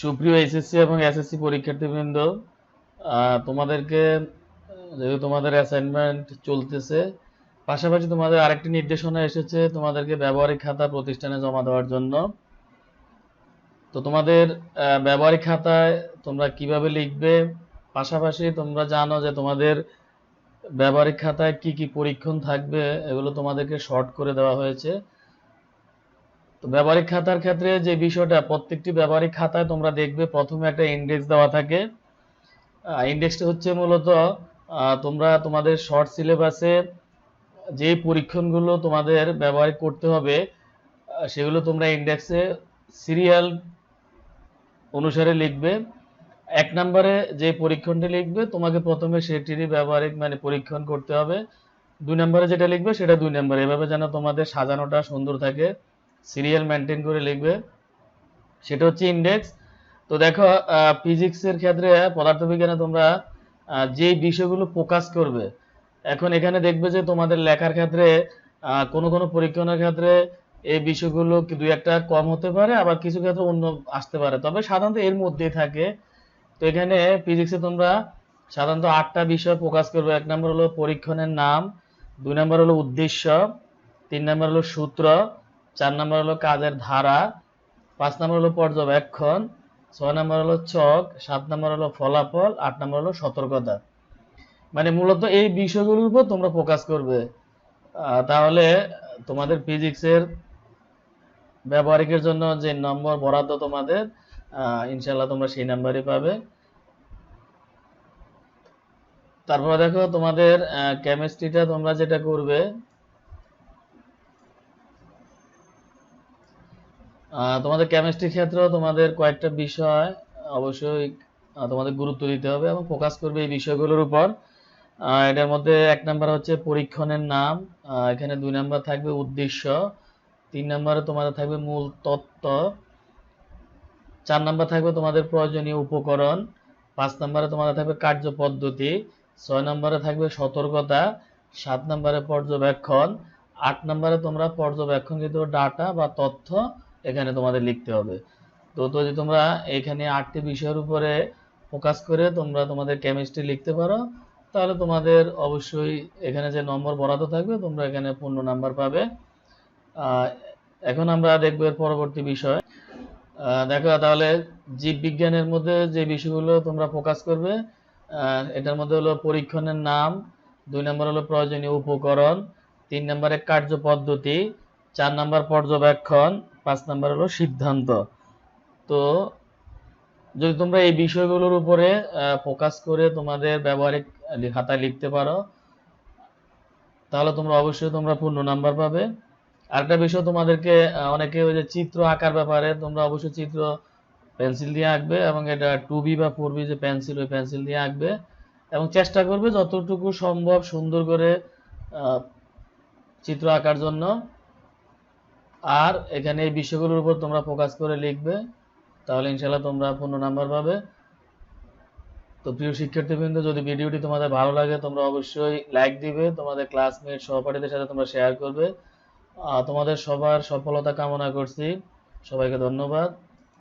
সুপ্রিয় এসএসসি এবং এসএসসি পরীক্ষার্থীবৃন্দ তোমাদেরকে, যেহেতু তোমাদের অ্যাসাইনমেন্ট চলতেছে, পাশাপাশি তোমাদের আরেকটি নির্দেশনা এসেছে তোমাদেরকে ব্যবহারিক খাতা প্রতিষ্ঠানে জমা দেওয়ার জন্য। তো তোমাদের ব্যবহারিক খাতায় তোমরা কীভাবে লিখবে? পাশাপাশি তোমরা জানো যে তোমাদের ব্যবহারিক খাতায় কি কি পরীক্ষণ থাকবে, এগুলো তোমাদেরকে শর্ট করে দেওয়া হয়েছে। তো ব্যবহারিক খাতার ক্ষেত্রে যে বিষয়টা, প্রত্যেকটি ব্যবহারিক খাতায় তোমরা দেখবে প্রথমে একটা ইন্ডেক্স দেওয়া থাকে। ইন্ডেক্সটা হচ্ছে মূলত তোমরা তোমাদের শর্ট সিলেবাসে যে পরীক্ষণগুলো তোমাদের ব্যবহারিক করতে হবে সেগুলো তোমরা ইন্ডেক্সে সিরিয়াল অনুসারে লিখবে। এক নম্বরে যে পরীক্ষণটি লিখবে, তোমাকে প্রথমে সেটিরই ব্যবহারিক মানে পরীক্ষণ করতে হবে। দুই নম্বরে যেটা লিখবে, সেটা দুই নম্বরে এভাবে যেন তোমাদের সাজানোটা সুন্দর থাকে। সিরিয়াল মেনটেন করে লিখবে। সেটা হচ্ছে ইন্ডেক্স তো দেখো ফিজিক্সের ক্ষেত্রে পদার্থবিজ্ঞানে তোমরা যে বিষয়গুলো ফোকাস করবে, এখন এখানে দেখবে যে তোমাদের লেখার ক্ষেত্রে কোনো কোনো পরীক্ষণের ক্ষেত্রে এই বিষয়গুলো দুই একটা কম হতে পারে, আবার কিছু ক্ষেত্রে অন্য আসতে পারে। তবে সাধারণত এর মধ্যেই থাকে। তো এখানে ফিজিক্সে তোমরা সাধারণত আটটা বিষয় ফোকাস করবে। এক নম্বর হলো পরীক্ষণের নাম, দুই নম্বর হলো উদ্দেশ্য, তিন নম্বর হলো সূত্র চার নম্বর হলো কাজের ধারা, পাঁচ নম্বর হলো পর্যবেক্ষণ, ছয় নম্বর হলো চক, সাত নম্বর হলো ফলাফল, আট নম্বর হলো সতর্কতা। মানে মূলত এই বিষয়গুলোর উপর তোমরা ফোকাস করবে। তাহলে তোমাদের ফিজিক্সের ব্যবহারিকের জন্য যে নম্বর বরাদ্দ তোমাদের ইনশাল্লাহ তোমরা সেই নাম্বারই পাবে। তারপর দেখো তোমাদের কেমিস্ট্রিটা তোমরা যেটা করবে তোমাদের কেমিস্ট্রি ক্ষেত্রেও তোমাদের কয়েকটা বিষয় অবশ্যই তোমাদের গুরুত্ব দিতে হবে এবং ফোকাস করবে এই বিষয়গুলোর উপর। এটার মধ্যে এক নাম্বার হচ্ছে পরীক্ষণের নাম এখানে দুই নাম্বার থাকবে উদ্দেশ্য, তিন নাম্বারে তোমাদের থাকবে মূল তত্ত্ব, চার নাম্বার থাকবে তোমাদের প্রয়োজনীয় উপকরণ, পাঁচ নাম্বারে তোমাদের থাকবে কার্যপদ্ধতি ছয় নম্বরে থাকবে সতর্কতা, সাত নম্বরে পর্যবেক্ষণ, আট নম্বরে তোমরা পর্যবেক্ষণকৃত ডাটা বা তথ্য এখানে তোমাদের লিখতে হবে। তো তো যদি তোমরা এখানে আটটি বিষয়ের উপরে ফোকাস করে তোমরা তোমাদের কেমিস্ট্রি লিখতে পারো, তাহলে তোমাদের অবশ্যই এখানে যে নম্বর বরাদ্দ থাকবে, তোমরা এখানে পূর্ণ নাম্বার পাবে। এখন আমরা দেখব এর পরবর্তী বিষয়। দেখো, তাহলে জীববিজ্ঞানের মধ্যে যে বিষয়গুলো তোমরা ফোকাস করবে এটার মধ্যে হলো পরীক্ষণের নাম, দুই নম্বর হলো প্রয়োজনীয় উপকরণ, তিন নম্বরে কার্যপদ্ধতি চার নম্বর পর্যবেক্ষণ পাঁচ নম্বর হলো সিদ্ধান্ত। তো যদি তোমরা এই বিষয়গুলোর উপরে ফোকাস করে তোমাদের ব্যবহারিক খাতায় লিখতে পারো, তাহলে তোমরা অবশ্যই তোমরা পূর্ণ নাম্বার পাবে। আরেকটা বিষয় তোমাদেরকে অনেকে ওই যে চিত্র আঁকার ব্যাপারে, তোমরা অবশ্যই চিত্র পেন্সিল দিয়ে আঁকবে এবং এটা টু বি বা ফোর বি যে পেন্সিল, ওই পেন্সিল দিয়ে আঁকবে এবং চেষ্টা করবে যতটুকু সম্ভব সুন্দর করে চিত্র আঁকার জন্য। আর এখানে এই বিষয়গুলোর উপর তোমরা ফোকাস করে লিখবে, তাহলে ইনশাল্লাহ তোমরা পূর্ণ নাম্বার পাবে। তো প্রিয় শিক্ষার্থীবৃন্দ, যদি ভিডিওটি তোমাদের ভালো লাগে, তোমরা অবশ্যই লাইক দিবে, তোমাদের ক্লাসমেট সহপাঠীদের সাথে তোমরা শেয়ার করবে। তোমাদের সবার সফলতা কামনা করছি। সবাইকে ধন্যবাদ।